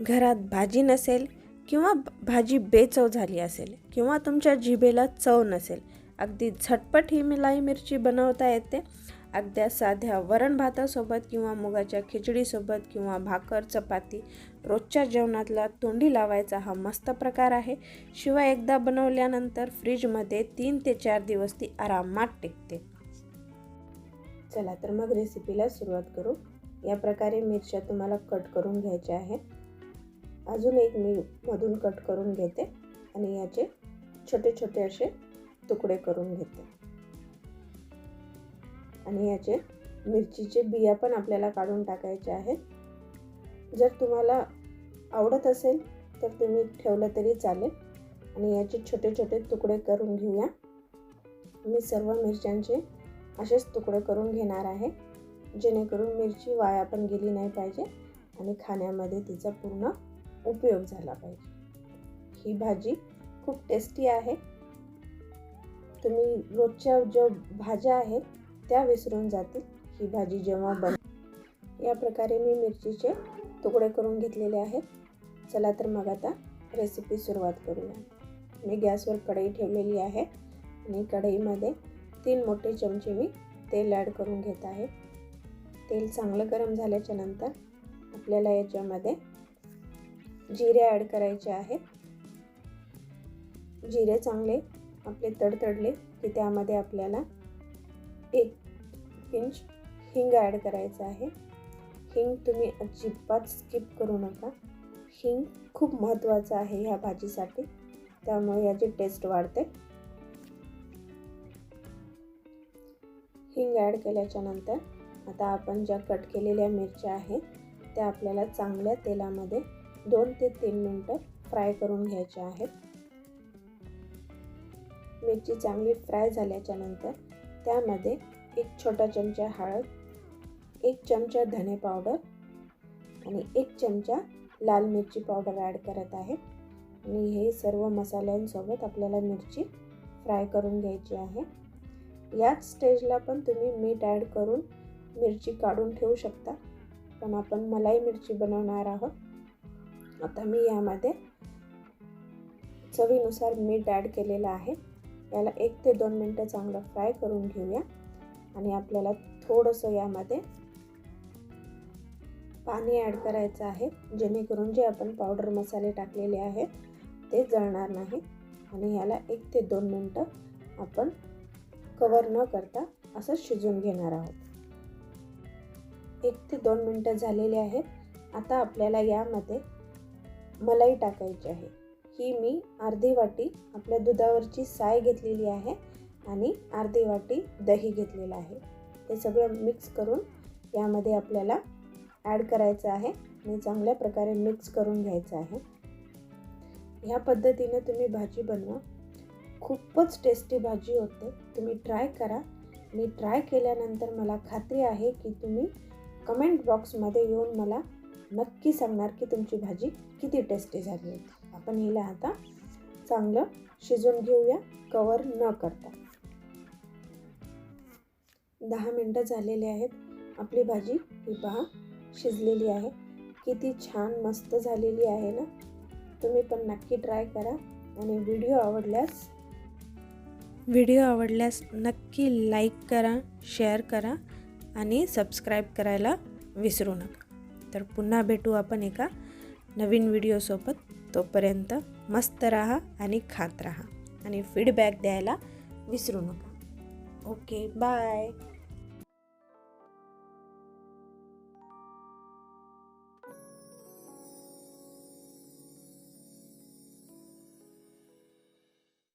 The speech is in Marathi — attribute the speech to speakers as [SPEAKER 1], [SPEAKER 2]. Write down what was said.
[SPEAKER 1] घरात भाजी नसेल किंवा भाजी बेचव झाली असेल किंवा तुमच्या जिभेला चव नसेल अगदी झटपट ही मिलाई मिरची बनवता येते. अगद्या साध्या वरण भातासोबत किंवा मुगाच्या खिचडीसोबत किंवा भाकर चपाती रोजच्या जेवणातला तोंडी लावायचा हा मस्त प्रकार आहे. शिवाय एकदा बनवल्यानंतर फ्रीजमध्ये तीन ते चार दिवस ती आरामात टिकते. चला तर मग रेसिपीला सुरुवात करू. या प्रकारे मिरच्या तुम्हाला कट करून घ्यायच्या आहेत. अजून एक मी मधून कट करून घेते आणि याचे छोटे छोटे असे तुकडे करून घेते. आणि याचे मिरचीचे बिया पण आपल्याला काढून टाकायचे आहेत. जर तुम्हाला आवडत असेल तर तुम्ही ठेवलं तरी चालेल. आणि याचे छोटे छोटे तुकडे करून घेऊया. मी सर्व मिरच्यांचे असेच तुकडे करून घेणार आहे. जेणेकरून मिरची वाया पण गेली नाही पाहिजे आणि खाण्यामध्ये तिचा पूर्ण उपयोग झाला पाहिजे. ही भाजी खूप टेस्टी आहे. तुम्ही रोजच्या ज्या भाज्या आहेत त्या विसरून जातील. ही भाजी जेव्हा बन या प्रकारे मी मिरचीचे तुकडे करून घेतलेले आहेत. चला तर मग आता रेसिपी सुरुवात करूया. मी गॅसवर कढई ठेवलेली आहे आणि कढईमध्ये तीन मोठे चमचे मी तेल ॲड करून घेत आहे. तेल चांगलं गरम झाल्याच्यानंतर आपल्याला याच्यामध्ये जिरे ॲड करायचे आहेत. जिरे चांगले आपले तडतडले की त्यामध्ये आपल्याला एक पिंच हिंग ॲड करायचं आहे. हिंग तुम्ही अजिबात स्किप करू नका. हिंग खूप महत्त्वाचं आहे ह्या भाजीसाठी. त्यामुळे याची टेस्ट वाढते. हिंग ॲड केल्याच्यानंतर आता आपण ज्या कट केलेल्या मिरच्या आहेत त्या आपल्याला चांगल्या तेलामध्ये दोन ते तीन मिनटं फ्राय करून घ्यायचे आहेत. मिरची चांगली फ्राय झाल्याच्यानंतर त्यामध्ये एक छोटा चमचा हळद एक चमचा धने पावडर आणि एक चमचा लाल मिरची पावडर ॲड करत आहे. आणि हे सर्व मसाल्यांसोबत आपल्याला मिरची फ्राय करून घ्यायची आहे. याच स्टेजला पण तुम्ही मीठ ॲड करून मिरची काढून ठेवू शकता. पण आपण मलाई मिरची बनवणार आहोत. आता मी यामध्ये चवीनुसार मीठ ॲड केलेलं आहे. याला एक ते दोन मिनटं चांगलं फ्राय करून घेऊया. आणि आपल्याला थोडंसं यामध्ये पाणी ॲड करायचं आहे जेणेकरून जे आपण पावडर मसाले टाकलेले आहेत ते जळणार नाही. आणि याला एक ते दोन मिनटं आपण कवर न करता असं शिजून घेणार आहोत. एक ते दोन मिनटं झालेले आहेत. आता आपल्याला यामध्ये मलाई टाकायची आहे. ही मी अर्धी वाटी आपल्या दुधावरची साय घेतलेली आहे आणि अर्धी वाटी दही घेतलेलं आहे. हे सगळं मिक्स करून यामध्ये आपल्याला ॲड करायचं आहे आणि चांगल्या प्रकारे मिक्स करून घ्यायचं आहे. ह्या पद्धतीने तुम्ही भाजी बनवा. खूपच टेस्टी भाजी होते. तुम्ही ट्राय करा. आणि ट्राय केल्यानंतर मला खात्री आहे की तुम्ही कमेंट बॉक्समध्ये येऊन मला नक्की सांगणार की तुमची भाजी किती टेस्टी झाली होती आपण हिला आता चांगलं शिजवून घेऊया. कवर न करता. दहा मिनटं झालेली आहेत. आपली भाजी ही पहा शिजलेली आहे. किती छान मस्त झालेली आहे ना. तुम्ही पण नक्की ट्राय करा. आणि व्हिडिओ आवडल्यास व्हिडिओ आवडल्यास नक्की लाईक करा शेअर करा आणि सबस्क्राईब करायला विसरू नका. तर पुन्हा भेटू आपण एका नवीन व्हिडिओसोबत तोपर्यंत मस्त राहा आणि खात राहा. आणि फीडबॅक द्यायला विसरू नका. Okay bye